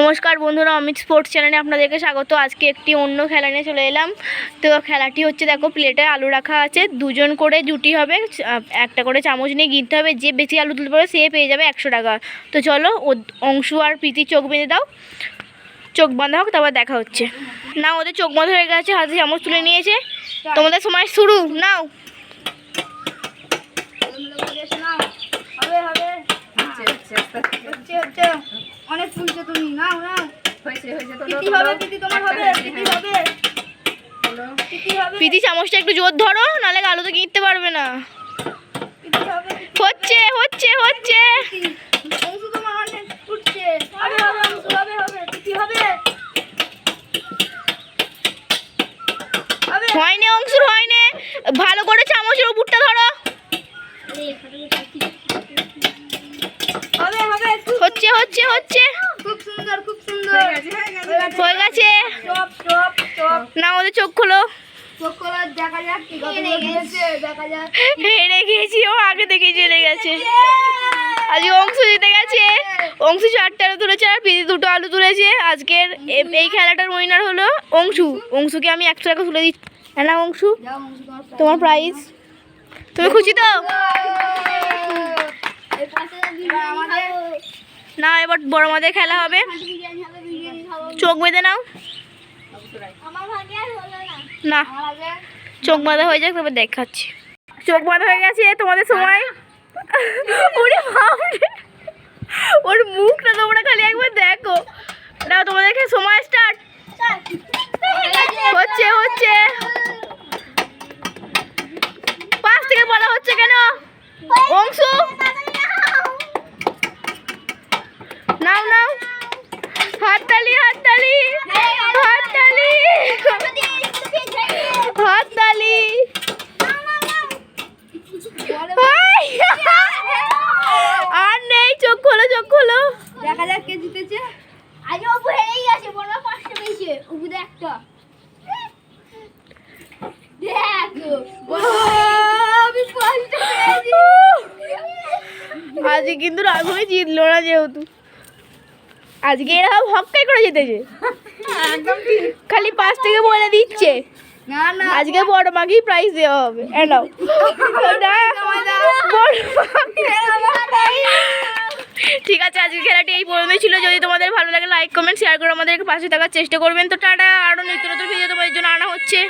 নমস্কার বন্ধুরা, অমিত স্পোর্টস চ্যানেলে আপনাদেরকে স্বাগত। আজকে একটি অন্য খেলা নিয়ে চলে এলাম। তো খেলাটি হচ্ছে, দেখো প্লেটে আলু রাখা আছে। দুজন করে জুটি হবে, একটা করে চামচ নিয়ে গিলতে হবে। যে বেশি আলু তুলতে পারবে, সে পেয়ে যাবে একশো টাকা। তো চলো অংশু আর প্রীতি চোখ বেঁধে দাও। চোখ বাঁধা হোক, তারপর দেখা হচ্ছে। না, ওদের চোখ বন্ধ হয়ে গেছে, হাতে চামচ তুলে নিয়েছে। তোমাদের সময় শুরু, নাও। হচ্ছে হচ্ছে। অনেক তুলছো তুমি। নাও নাও। পিটি হবে? পিটি তোমার হবে? পিটি হবে? পিটি চামচটা একটু জোর ধরো নাহলে আলু তো কিনতে পারবে না। হচ্ছে হচ্ছে হচ্ছে। হয়নি অংশুর হয়নি। ভালো করে চামচের উপরটা ধরো। হচ্ছে হচ্ছে হচ্ছে। হয়ে গেছে না ওদের চোখ খোলো। হেরে গেছি। ও আগে থেকে চলে গেছে। আজকে অংশু জিতে গেছে। অংশু চারটে আলু তুলেছে আর প্রীতি দুটো আলু তুলেছে। আজকের এই খেলাটার উইনার হলো অংশু। অংশুকে আমি একশো টাকা তুলে দিচ্ছি। হ্যাঁ না অংশু? তোমার প্রাইজ তুমি খুশি তো? না এবার বড় মাদের খেলা হবে। চোখ বেঁধে নাও। না না চোখ বাঁধা হয়ে যাক তবে দেখাচ্ছি। চোখ বাঁধা হয়ে গেছে তোমাদের সময়? ওরে মুখটা তোমরা খালি একবার দেখো। দাও, তোমাদেরকে সময় স্টার্ট হচ্ছে হচ্ছে। পাশ থেকে বলা হচ্ছে কেন? অংশু নাও নাও হাততালি হাততালি হাততালি হাততালি হাই! আর নেই চোখ খোলো চোখ খোলো দেখা যাক কে জিতেছে আজ অপু হেরেই গেছে বড় পাঁচটা পেয়েছে অপু দেখ একটা দেখ আমি পাঁচটা পেয়েছি আজকে কিন্তু রাঘবই জিতলো না যেহেতু। আজকে এরা হকাই করে জিতেছে। খালি পাঁচ থেকে বলে দিচ্ছে। আজকে বড় মাকেই প্রাইজ দেওয়া হবে। এ নাও। না, বড় মাকে। ঠিক আছে আজকে খেলাটি এই পর্যন্তই ছিল। যদি তোমাদের ভালো লাগে লাইক কমেন্ট শেয়ার করে আমাদের পাশে থাকার চেষ্টা করবেন। তো টাটা আরও নিত্য নতুন ভিডিও তোমাদের জন্য আনা হচ্ছে।